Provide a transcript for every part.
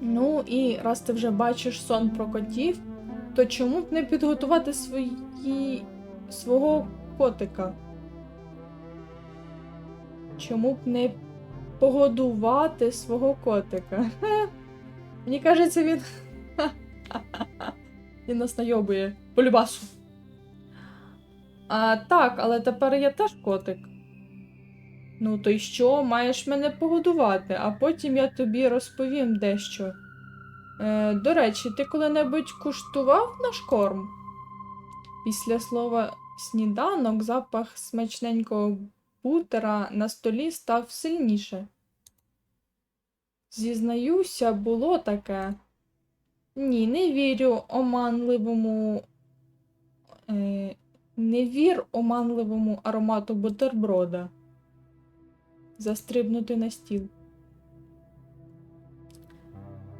Ну і раз ти вже бачиш сон про котів, то чому б не підготувати свої... свого котика? Чому б не погодувати свого котика? Мені кажеться, він. Він нас найобує. Полюбасу. А, так, але тепер я теж котик. Ну, то й що, маєш мене погодувати, а потім я тобі розповім дещо. Е, до речі, ти коли-небудь куштував наш корм? Після слова сніданок запах смачненького бутера на столі став сильніше. Зізнаюся, було таке. Ні, не вірю оманливому. Е, не вір оманливому аромату бутерброда. Застрибнути на стіл.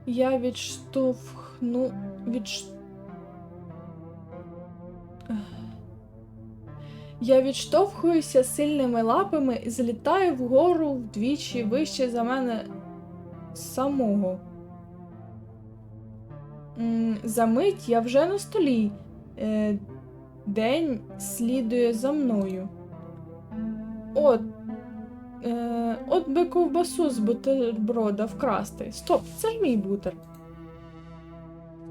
Я відштовхну. Відш... Я відштовхуюся сильними лапами і злітаю вгору вдвічі вище за мене самого. За мить я вже на столі. Е, День слідує за мною. От. Е, от би ковбасу з бутерброда вкрасти. Стоп, це ж мій бутер.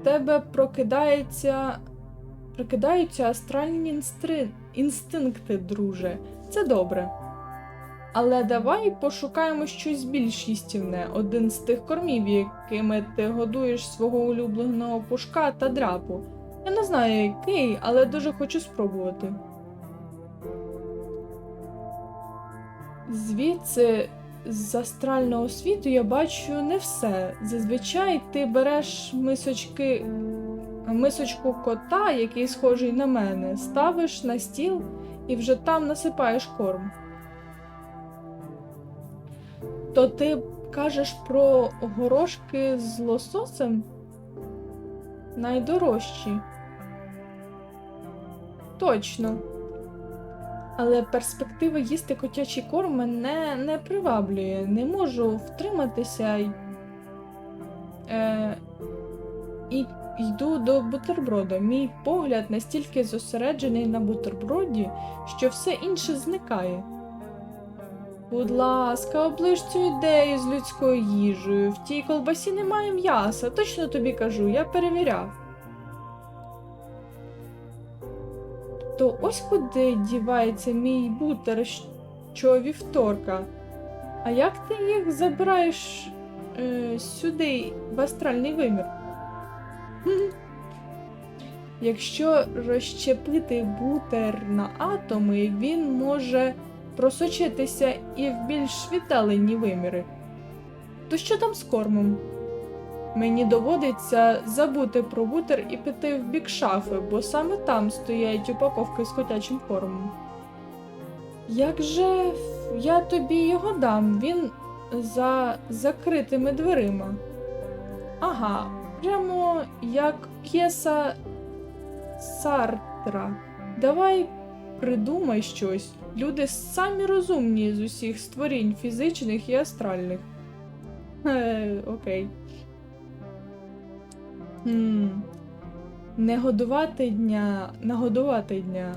В тебе прокидається. Прокидаються астральні інстри... інстинкти, друже. Це добре. Але давай пошукаємо щось більш їстівне, один з тих кормів, якими ти годуєш свого улюбленого пушка та драпу. Я не знаю який, але дуже хочу спробувати. Звідси, з астрального світу, я бачу не все. Зазвичай ти береш мисочки, мисочку кота, який схожий на мене, ставиш на стіл і вже там насипаєш корм. То ти кажеш про горошки з лососем? Найдорожчі. Точно. Але перспектива їсти котячий корм мене не приваблює. Не можу втриматися е, і йду до бутерброда. Мій погляд настільки зосереджений на бутерброді, що все інше зникає. Будь ласка, оближ цю ідею з людською їжею. В тій колбасі немає м'яса, точно тобі кажу, я перевіряв. То ось куди дівається мій бутер що вівторка. А як ти їх забираєш е, сюди, в астральний вимір? Якщо розщепити бутер на атоми, він може просочитися і в більш віддалені виміри. То що там з кормом? Мені доводиться забути про бутер і піти в бік шафи, бо саме там стоять упаковки з котячим кормом. Як же я тобі його дам? Він за закритими дверима. Ага, прямо як п'єса Сартра. Давай придумай щось. Люди самі розумні з усіх створінь фізичних і астральних. Е, окей. Не годувати дня, нагодувати дня.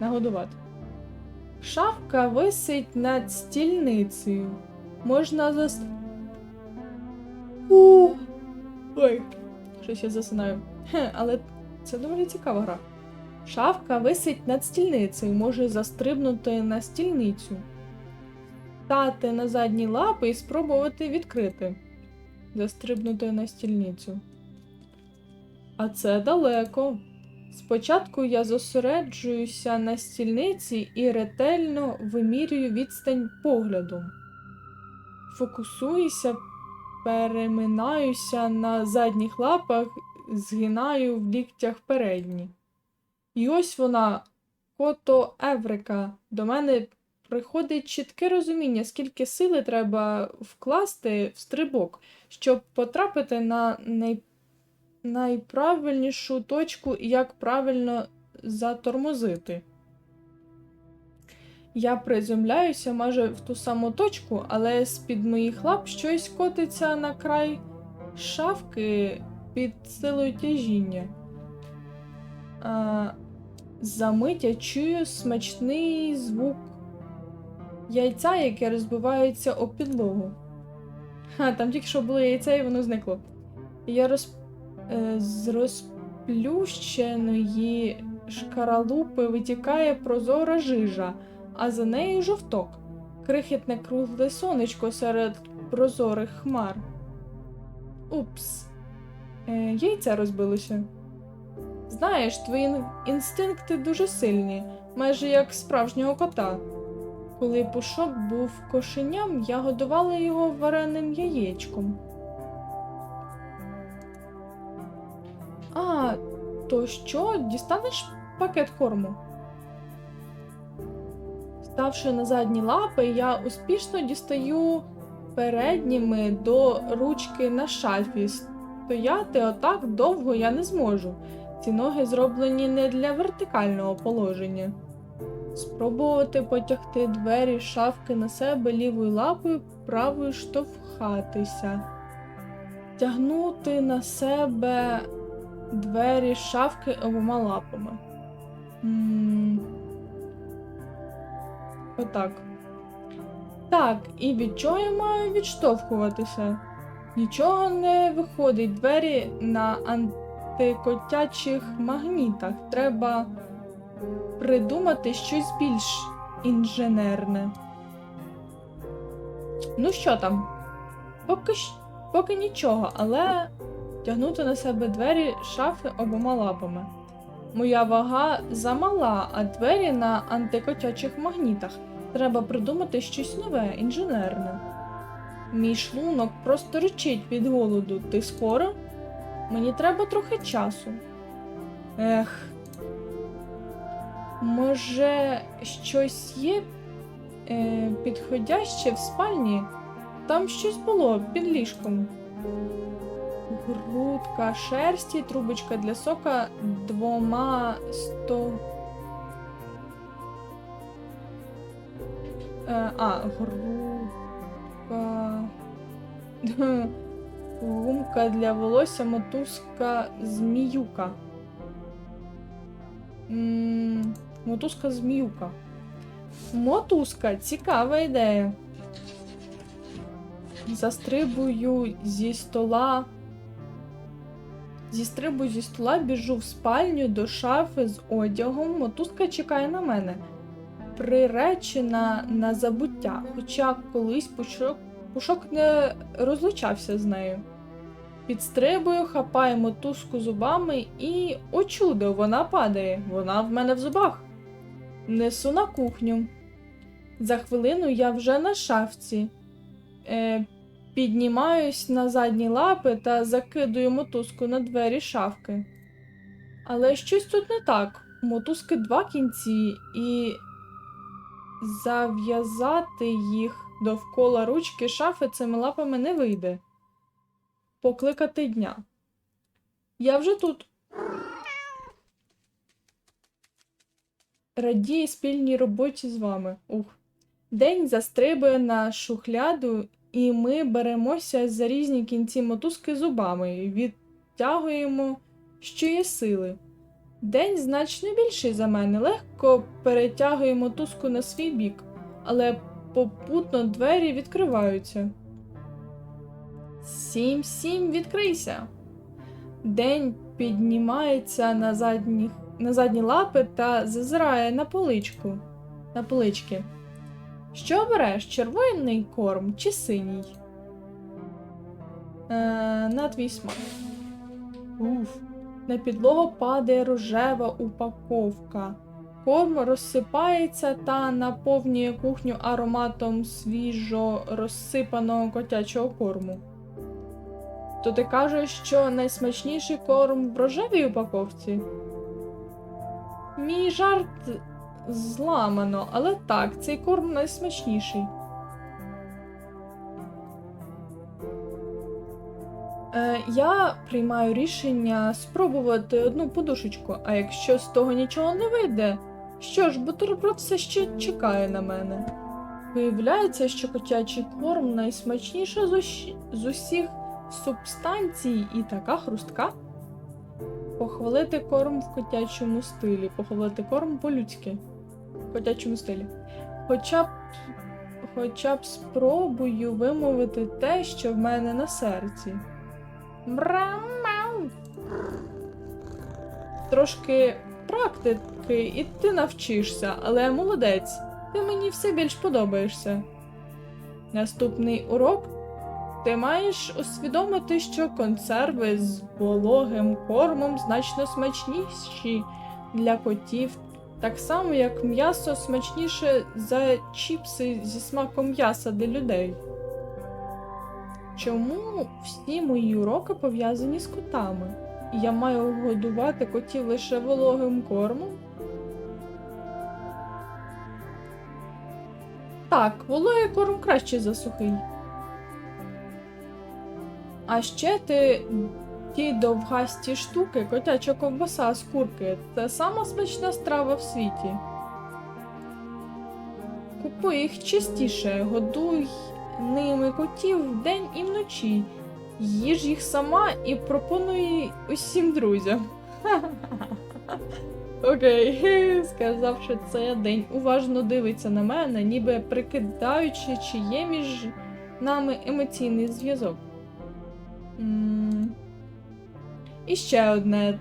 Нагодувати. Шафка висить над стільницею. Можна зас. У. Ой, щось я засинаю. Хе, але це доволі цікава гра. Шафка висить над стільницею, може застрибнути на стільницю, стати на задні лапи і спробувати відкрити. Застрибнути на стільницю. А це далеко. Спочатку я зосереджуюся на стільниці і ретельно вимірюю відстань поглядом. Фокусуюся, переминаюся на задніх лапах, згинаю в ліктях передні. І ось вона, кото Еврика. До мене приходить чітке розуміння, скільки сили треба вкласти в стрибок, щоб потрапити на най... найправильнішу точку і як правильно затормозити. Я приземляюся майже в ту саму точку, але з-під моїх лап щось котиться на край шавки під силою тяжіння. А, замить я чую смачний звук яйця, яке розбивається об підлогу. Ха, там тільки що було яйце, і воно зникло. Я роз... е, з розплющеної шкаралупи витікає прозора жижа, а за нею жовток. Крихітне кругле сонечко серед прозорих хмар. Упс. Е, яйце розбилося. Знаєш, твої інстинкти дуже сильні, майже як справжнього кота. Коли Пушок був кошеням, я годувала його вареним яєчком. А, то що, дістанеш пакет корму? Ставши на задні лапи, я успішно дістаю передніми до ручки на шафі. Стояти отак довго я не зможу. Ці ноги зроблені не для вертикального положення. Спробувати потягти двері шафки на себе лівою лапою, правою штовхатися. Тягнути на себе двері шафки обома лапами. м Отак. Так, і від чого я маю відштовхуватися? Нічого не виходить. Двері на антикотячих магнітах. Треба придумати щось більш інженерне. Ну що там? Поки, поки нічого, але тягнути на себе двері шафи обома лапами. Моя вага замала, а двері на антикотячих магнітах. Треба придумати щось нове, інженерне. Мій шлунок просто речить від голоду. Ти скоро? Мені треба трохи часу. Ех. Може, щось є е, підходяще в спальні? Там щось було під ліжком. Грудка шерсті, трубочка для сока двома сто. Е, а, грудка. Гумка для волосся, мотузка, зміюка. М, Мотузка зміюка. Мотузка, цікава ідея. Застрибую зі стола. Зістрибую зі стола, біжу в спальню до шафи з одягом. Мотузка чекає на мене. Приречена на забуття, хоча колись пушок, пушок не розлучався з нею. Підстрибую, хапаю мотузку зубами і, о чудо, вона падає. Вона в мене в зубах. Несу на кухню. За хвилину я вже на шафці. Е, піднімаюсь на задні лапи та закидую мотузку на двері шафки. Але щось тут не так. Мотузки два кінці, і зав'язати їх довкола ручки шафи цими лапами не вийде. Покликати дня. Я вже тут. Радію спільній роботі з вами. Ух. День застрибує на шухляду, і ми беремося за різні кінці мотузки зубами відтягуємо, що є сили. День значно більший за мене, легко перетягує мотузку на свій бік, але попутно двері відкриваються. Сім, сім, відкрийся. День піднімається на задні, на задні лапи та зазирає на поличку. На полички. Що обереш, червоний корм чи синій? Е, на твій смак. Уф. На підлогу падає рожева упаковка. Корм розсипається та наповнює кухню ароматом свіжо розсипаного котячого корму. То ти кажеш, що найсмачніший корм в рожевій упаковці? Мій жарт зламано, але так, цей корм найсмачніший. Е, я приймаю рішення спробувати одну подушечку, а якщо з того нічого не вийде, що ж, бутерброд все ще чекає на мене. Виявляється, що котячий корм найсмачніше з, ущ- з усіх субстанцій і така хрустка. Похвалити корм в котячому стилі. Похвалити корм по-людськи. Котячому стилі. Хоча б, хоча б спробую вимовити те, що в мене на серці. Мрау-мау. Трошки практики, і ти навчишся, але молодець. Ти мені все більш подобаєшся. Наступний урок ти маєш усвідомити, що консерви з вологим кормом значно смачніші для котів, так само як м'ясо смачніше за чіпси зі смаком м'яса для людей. Чому всі мої уроки пов'язані з котами? І Я маю годувати котів лише вологим кормом? Так, вологий корм краще за сухий. А ще ти ті довгасті штуки, котяча ковбаса з курки це сама смачна страва в світі. Купуй їх частіше, годуй ними котів вдень і вночі. Їж їх сама і пропонуй усім друзям. Окей, сказавши це, день уважно дивиться на мене, ніби прикидаючи, чи є між нами емоційний зв'язок. І ще одне.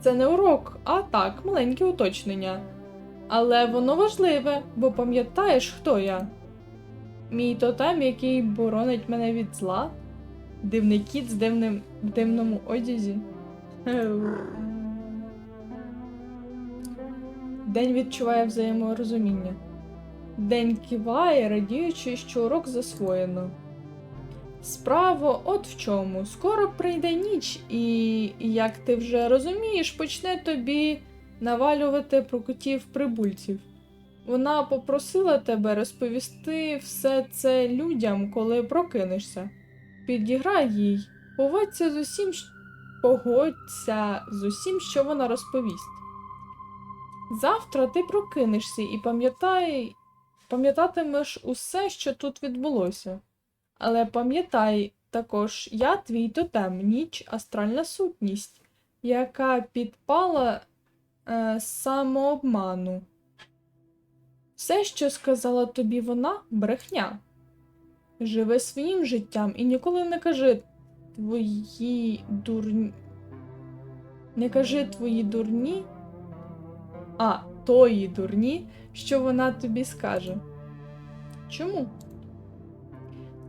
Це не урок, а так, маленьке уточнення. Але воно важливе, бо пам'ятаєш, хто я? Мій тотем, який боронить мене від зла? Дивний кіт з дивним в дивному одязі. День відчуває взаєморозуміння. День киває, радіючи, що урок засвоєно. Справа от в чому. Скоро прийде ніч, і, як ти вже розумієш, почне тобі навалювати про котів прибульців. Вона попросила тебе розповісти все це людям, коли прокинешся. Підіграй їй, поводься з усім, погодься з усім, що вона розповість. Завтра ти прокинешся і пам'ятатимеш усе, що тут відбулося. Але пам'ятай також, я твій тотем, ніч, астральна сутність, яка підпала е, самообману. Все, що сказала тобі вона, брехня. Живи своїм життям і ніколи не кажи твої дурні. Не кажи твої дурні, а тої дурні, що вона тобі скаже. Чому?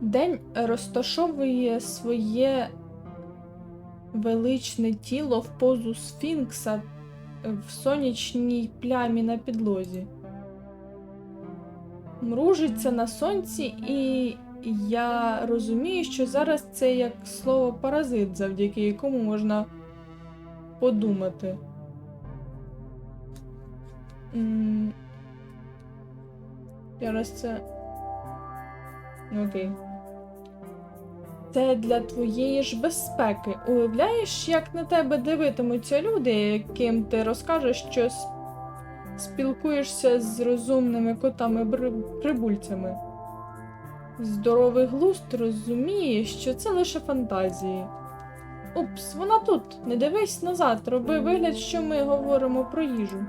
День розташовує своє величне тіло в позу сфінкса в сонячній плямі на підлозі. Мружиться на сонці, і я розумію, що зараз це як слово паразит, завдяки якому можна подумати. Зараз це. Ну, Окей. Це для твоєї ж безпеки. Уявляєш, як на тебе дивитимуться люди, яким ти розкажеш, що спілкуєшся з розумними котами-прибульцями. Здоровий глузд розуміє, що це лише фантазії. Упс, вона тут. Не дивись назад, роби вигляд, що ми говоримо про їжу.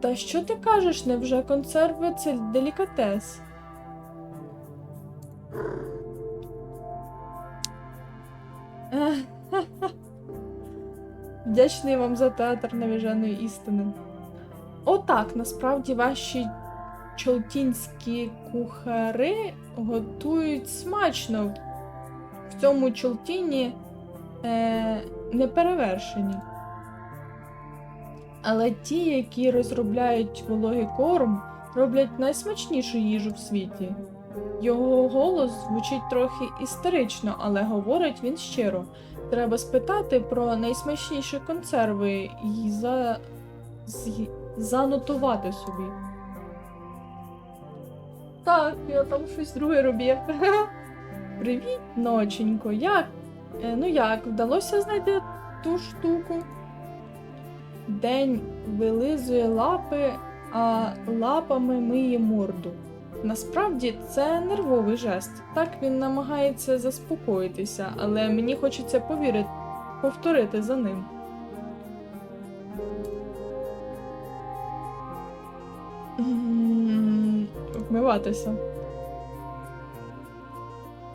Та що ти кажеш, невже консерви це делікатес? Вдячний вам за театр навіженої істини. Отак, насправді ваші чолтінські кухари готують смачно. В цьому чолтіні е, не перевершені. Але ті, які розробляють вологий корм, роблять найсмачнішу їжу в світі. Його голос звучить трохи істерично, але говорить він щиро. Треба спитати про найсмачніші консерви і за... з- занотувати собі. Так, я там щось друге робив. Привіт, ноченько. Як? Е, ну як, вдалося знайти ту штуку? День вилизує лапи, а лапами миє морду. Насправді це нервовий жест. Так він намагається заспокоїтися, але мені хочеться повірити, повторити за ним. Вмиватися.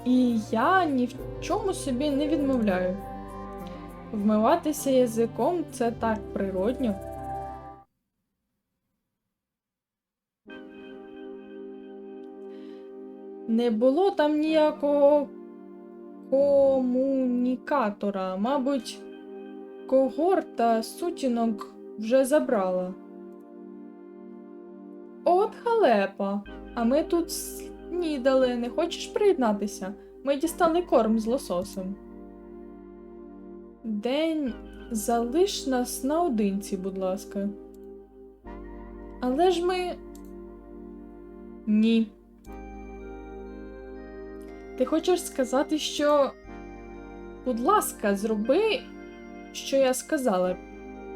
І я ні в чому собі не відмовляю. Вмиватися язиком це так природньо. Не було там ніякого комунікатора. Мабуть, когорта сутінок вже забрала. От халепа. А ми тут снідали. Не хочеш приєднатися? Ми дістали корм з лососем. День залиш нас наодинці, будь ласка. Але ж ми. Ні. Ти хочеш сказати, що. Будь ласка, зроби, що я сказала.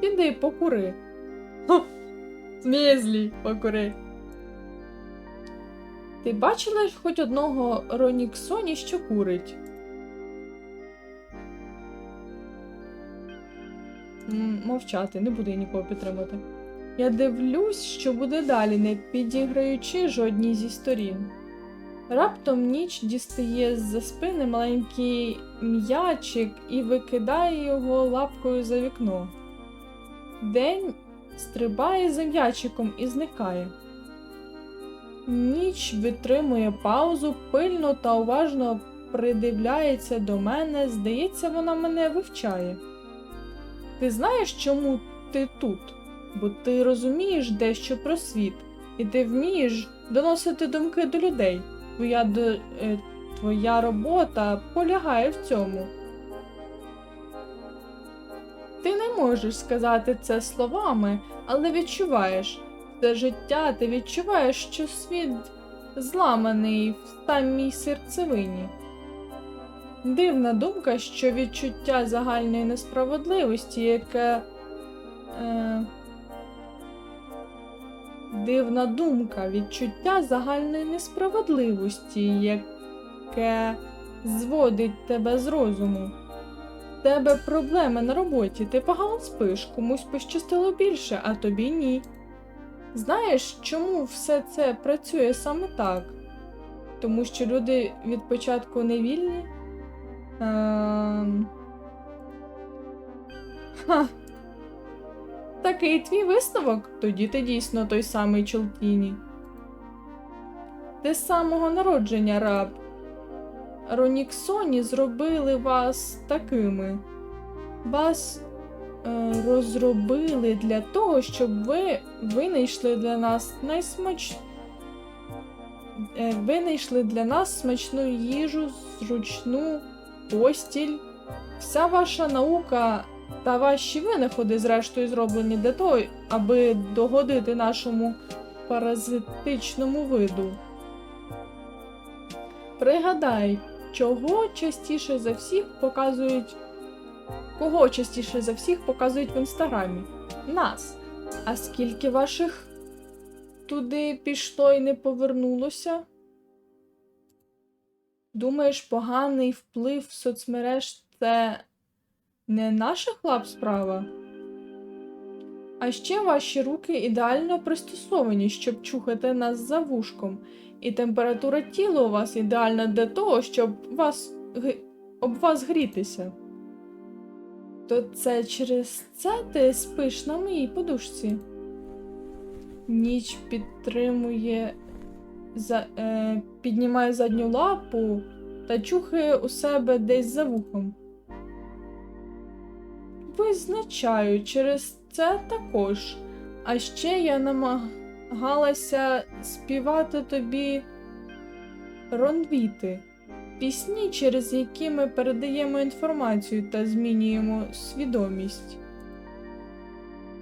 Піди покури. Хо! Змізлі, покури. Ти бачила хоч одного Роніксоні, що курить? Мовчати, не буду я нікого підтримати. Я дивлюсь, що буде далі, не підіграючи жодній зі сторін. Раптом ніч дістає з-за спини маленький м'ячик і викидає його лапкою за вікно. День стрибає за м'ячиком і зникає. Ніч витримує паузу, пильно та уважно придивляється до мене, здається, вона мене вивчає. Ти знаєш, чому ти тут? Бо ти розумієш дещо про світ, і ти вмієш доносити думки до людей. Твоя, до, е, твоя робота полягає в цьому. Ти не можеш сказати це словами, але відчуваєш це життя, ти відчуваєш, що світ зламаний в самій серцевині. Дивна думка, що відчуття загальної несправедливості, яке. Е, дивна думка, відчуття загальної несправедливості, яке зводить тебе з розуму. Тебе проблеми на роботі, ти погано спиш, комусь пощастило більше, а тобі ні. Знаєш, чому все це працює саме так? Тому що люди від початку не вільні? Ем... Ха. Такий твій висновок? Тоді ти дійсно той самий Чолтіні. З самого народження раб. Роніксоні зробили вас такими. Вас е, розробили для того, щоб ви винайшли для нас найсмач... е, винайшли для нас смачну їжу, зручну постіль. Вся ваша наука та ваші винаходи, зрештою, зроблені для того, аби догодити нашому паразитичному виду. Пригадай, чого частіше за всіх показують. Кого частіше за всіх показують в інстаграмі? Нас. А скільки ваших туди пішло і не повернулося? Думаєш, поганий вплив соцмереж це не наша хлаб справа? А ще ваші руки ідеально пристосовані, щоб чухати нас за вушком, і температура тіла у вас ідеальна для того, щоб вас, об вас грітися. То це через це ти спиш на моїй подушці. Ніч підтримує, за, е, піднімає задню лапу та чухає у себе десь за вухом. Визначаю, через це також. А ще я намагалася співати тобі ронвіти, пісні, через які ми передаємо інформацію та змінюємо свідомість.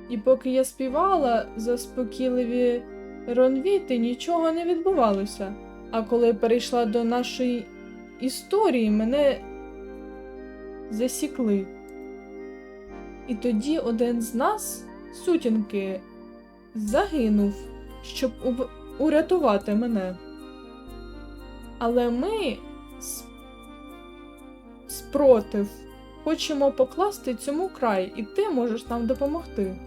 І поки я співала заспокійливі ронвіти, нічого не відбувалося. А коли перейшла до нашої історії, мене засікли. І тоді один з нас, сутінки, загинув, щоб урятувати мене. Але ми спротив хочемо покласти цьому край, і ти можеш нам допомогти.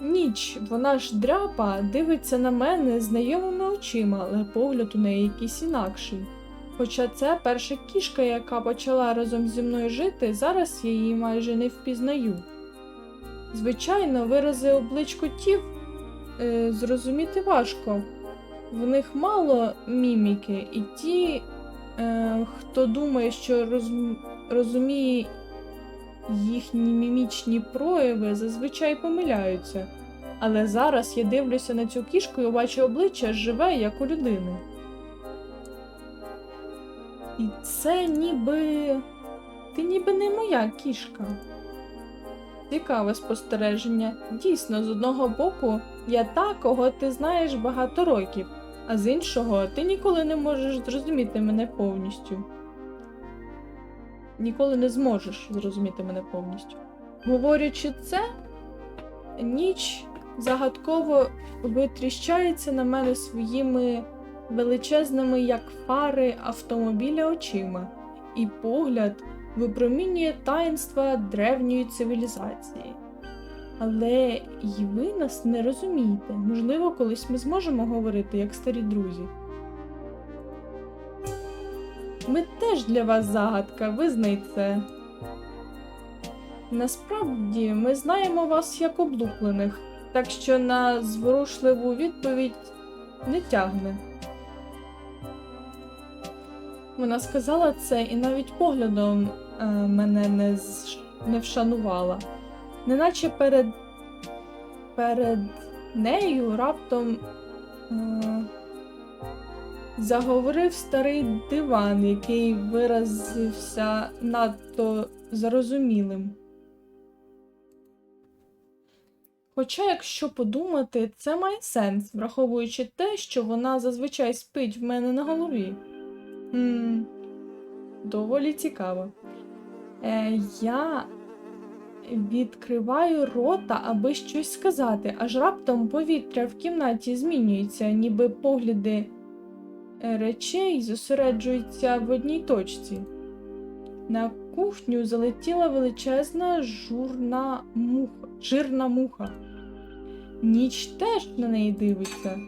Ніч, вона ж дряпа, дивиться на мене знайомими очима, але погляд у неї якийсь інакший. Хоча це перша кішка, яка почала разом зі мною жити, зараз я її майже не впізнаю. Звичайно, вирази облич котів е, зрозуміти важко. В них мало міміки, і ті, е, хто думає, що розум- розуміє їхні мімічні прояви, зазвичай помиляються. Але зараз я дивлюся на цю кішку і бачу обличчя живе, як у людини. І це ніби. Ти ніби не моя кішка. Цікаве спостереження. Дійсно, з одного боку, я та, кого ти знаєш багато років, а з іншого, ти ніколи не можеш зрозуміти мене повністю. Ніколи не зможеш зрозуміти мене повністю. Говорячи це, ніч загадково витріщається на мене своїми величезними, як фари автомобіля очима, і погляд випромінює таїнства древньої цивілізації. Але й ви нас не розумієте. Можливо, колись ми зможемо говорити як старі друзі. Ми теж для вас загадка, визнай це. Насправді ми знаємо вас як облуплених, так що на зворушливу відповідь не тягне. Вона сказала це і навіть поглядом е, мене не, з- не вшанувала. Неначе перед, перед нею раптом е, заговорив старий диван, який виразився надто зарозумілим. Хоча, якщо подумати, це має сенс, враховуючи те, що вона зазвичай спить в мене на голові. Хм, доволі цікаво. Е, я відкриваю рота, аби щось сказати, аж раптом повітря в кімнаті змінюється, ніби погляди речей зосереджуються в одній точці. На кухню залетіла величезна журна муха, жирна муха. Ніч теж на неї дивиться.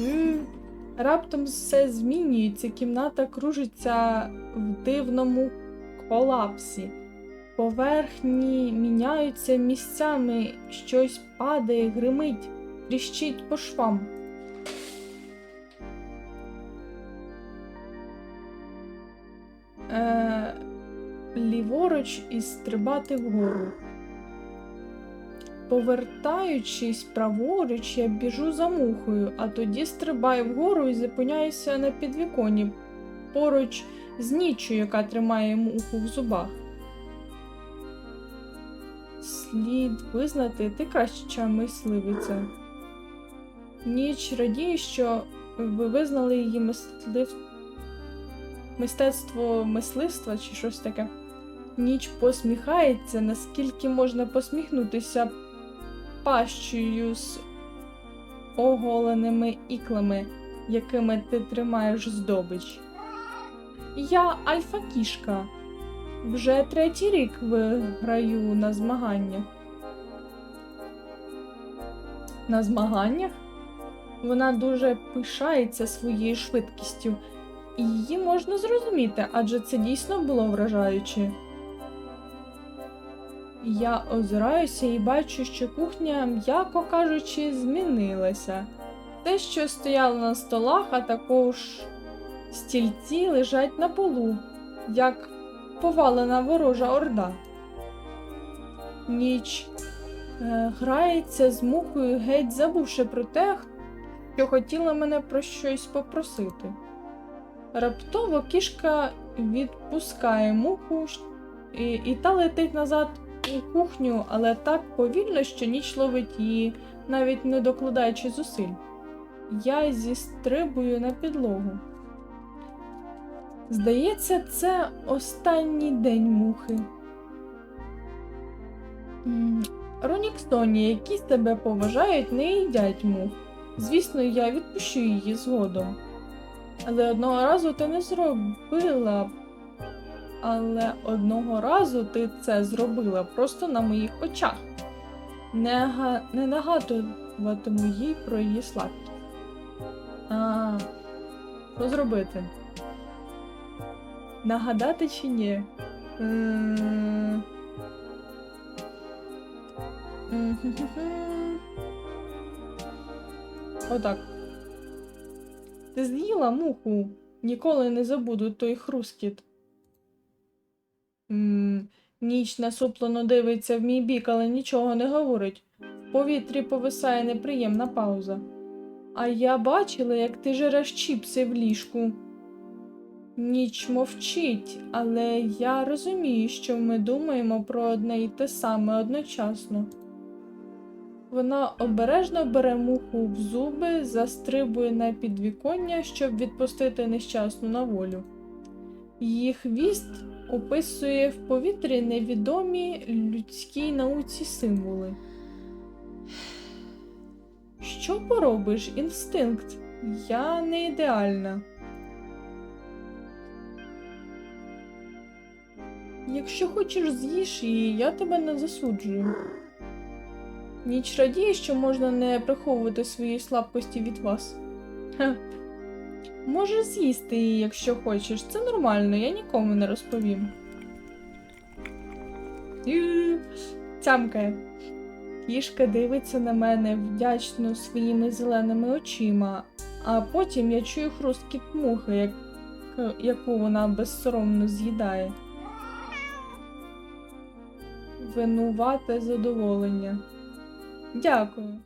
М, Раптом все змінюється, кімната кружиться в дивному колапсі. Поверхні міняються місцями, щось падає, гримить, тріщить по швам. Е, ліворуч і стрибати вгору. Повертаючись праворуч, я біжу за мухою, а тоді стрибаю вгору і зупиняюся на підвіконі поруч з ніччю, яка тримає муху в зубах. Слід визнати, ти краща мисливиця. Ніч радіє, що ви визнали її мислив... мистецтво мисливства чи щось таке. Ніч посміхається, наскільки можна посміхнутися пащею з оголеними іклами, якими ти тримаєш здобич. Я альфа-кішка. Вже третій рік виграю на змаганнях. На змаганнях? Вона дуже пишається своєю швидкістю, і її можна зрозуміти, адже це дійсно було вражаюче. Я озираюся і бачу, що кухня, м'яко кажучи, змінилася. Те, що стояло на столах, а також стільці лежать на полу, як повалена ворожа орда. Ніч е, грається з мухою, геть забувши про те, що хотіла мене про щось попросити. Раптово кішка відпускає муху і, і та летить назад у кухню, але так повільно, що ніч ловить її, навіть не докладаючи зусиль. Я зістрибую на підлогу. Здається, це останній день мухи. Ронікстоні, які себе поважають, не їдять мух. Звісно, я відпущу її згодом. Але одного разу ти не зробила. Але одного разу ти це зробила просто на моїх очах. Не, га... не нагадуватиму їй про її слабкість. А, що зробити? Нагадати чи ні? Отак. Ти з'їла муху. Ніколи не забуду той хрускіт. Ніч насуплено дивиться в мій бік, але нічого не говорить. В повітрі повисає неприємна пауза. А я бачила, як ти жереш чіпси в ліжку. Ніч мовчить, але я розумію, що ми думаємо про одне і те саме одночасно. Вона обережно бере муху в зуби, застрибує на підвіконня, щоб відпустити нещасну на волю. Її хвіст описує в повітрі невідомі людській науці символи. Що поробиш, інстинкт? Я не ідеальна. Якщо хочеш з'їж її, я тебе не засуджую. Ніч радіє, що можна не приховувати свої слабкості від вас. Хе. Можеш з'їсти її, якщо хочеш. Це нормально, я нікому не розповім. Цямкає. Кішка дивиться на мене вдячно своїми зеленими очима, а потім я чую хрусткіт мухи, як... яку вона безсоромно з'їдає. Винувате задоволення. Дякую.